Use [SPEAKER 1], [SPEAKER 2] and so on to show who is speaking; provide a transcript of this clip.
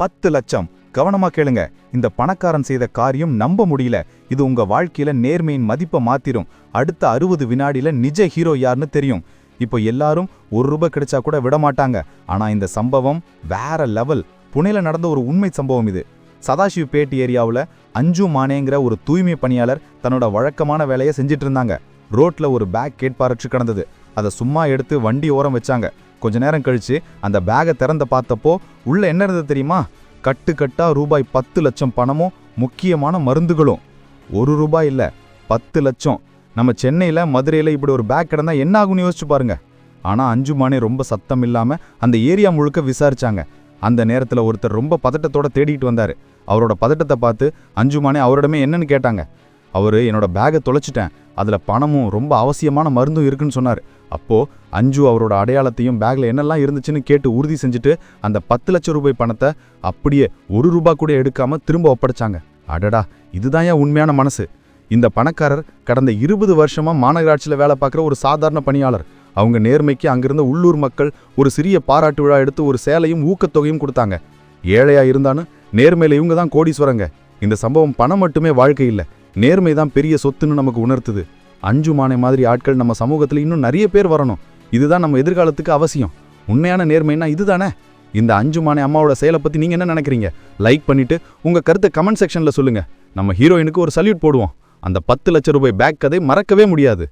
[SPEAKER 1] பத்து லட்சம். கவனமா கேளுங்க. இந்த பணக்காரன் செய்த காரியம் நம்ப முடியல. இது உங்க வாழ்க்கையில நேர்மையின் மதிப்பை மாத்திரும். அடுத்த அறுபது வினாடியில நிஜ ஹீரோ யாருன்னு தெரியும். இப்போ எல்லாரும் ஒரு ரூபாய் கிடைச்சா கூட விட மாட்டாங்க. ஆனா இந்த சம்பவம் வேற லெவல். புனேல நடந்த ஒரு உண்மை சம்பவம் இது. சதாசிவ் பேட் ஏரியாவில் அஞ்சு மானேங்கிற ஒரு தூய்மை பணியாளர் தன்னோட வழக்கமான வேலையை செஞ்சிட்டு இருந்தாங்க. ரோட்ல ஒரு பேக் கேட்பாரற்று கிடந்தது. அதை சும்மா எடுத்து வண்டி ஓரம் வச்சாங்க. கொஞ்ச நேரம் கழித்து அந்த பேகை திறந்து பார்த்தப்போ உள்ளே என்ன இருந்தது தெரியுமா? கட்டு கட்டாக ரூபாய் பத்து லட்சம் பணமும் முக்கியமான மருந்துகளும். ஒரு ரூபாய் இல்லை பத்து லட்சம். நம்ம சென்னையில் மதுரையில் இப்படி ஒரு பேக் கிடந்தால் என்ன ஆகும்னு யோசிச்சு பாருங்க. அஞ்சு அஞ்சுமானே ரொம்ப சத்தம் இல்லாமல் அந்த ஏரியா முழுக்க விசாரிச்சாங்க. அந்த நேரத்தில் ஒருத்தர் ரொம்ப பதட்டத்தோட தேடிட்டு வந்தார். அவரோட பதட்டத்தை பார்த்து அஞ்சுமானே அவரிடமே என்னன்னு கேட்டாங்க. அவர் என்னோட பேகை தொலைச்சிட்டேன். அதில் பணமும் ரொம்ப அவசியமான மருந்தும் இருக்குன்னு சொன்னார். அப்போது அஞ்சு அவரோட அடையாளத்தையும் பேக்கில் என்னெல்லாம் இருந்துச்சுன்னு கேட்டு உறுதி செஞ்சுட்டு அந்த பத்து லட்சம் ரூபாய் பணத்தை அப்படியே ஒரு ரூபா கூட எடுக்காமல் திரும்ப ஒப்படைச்சாங்க. அடடா இதுதான் ஏன் உண்மையான மனசு? இந்த பணக்காரர் கடந்த இருபது வருஷமாக மாநகராட்சியில் வேலை பார்க்குற ஒரு சாதாரண பணியாளர். அவங்க நேர்மைக்கு அங்கிருந்த உள்ளூர் மக்கள் ஒரு சிறிய பாராட்டு விழா எடுத்து ஒரு சேலையும் ஊக்கத்தொகையும் கொடுத்தாங்க. ஏழையாக இருந்தாலும் நேர்மையில் இவங்க தான் கோடீஸ்வரங்க. இந்த சம்பவம் பணம் மட்டுமே வாழ்க்கை இல்லை. நேர்மை தான் பெரிய சொத்துன்னு நமக்கு உணர்த்துது. அஞ்சு மானை மாதிரி ஆட்கள் நம்ம சமூகத்தில் இன்னும் நிறைய பேர் வரணும். இதுதான் நம்ம எதிர்காலத்துக்கு அவசியம். உண்மையான நேர்மைன்னா இதுதானே? இந்த அஞ்சு மானை அம்மாவோட செயலை பற்றி நீங்கள் என்ன நினைக்கிறீங்க? லைக் பண்ணிவிட்டு உங்கள் கருத்தை கமெண்ட் செக்ஷனில் சொல்லுங்கள் நம்ம ஹீரோயினுக்கு ஒரு சல்யூட் போடுவோம். அந்த பத்து லட்ச ரூபாய் பேக் கதை மறக்கவே முடியாது.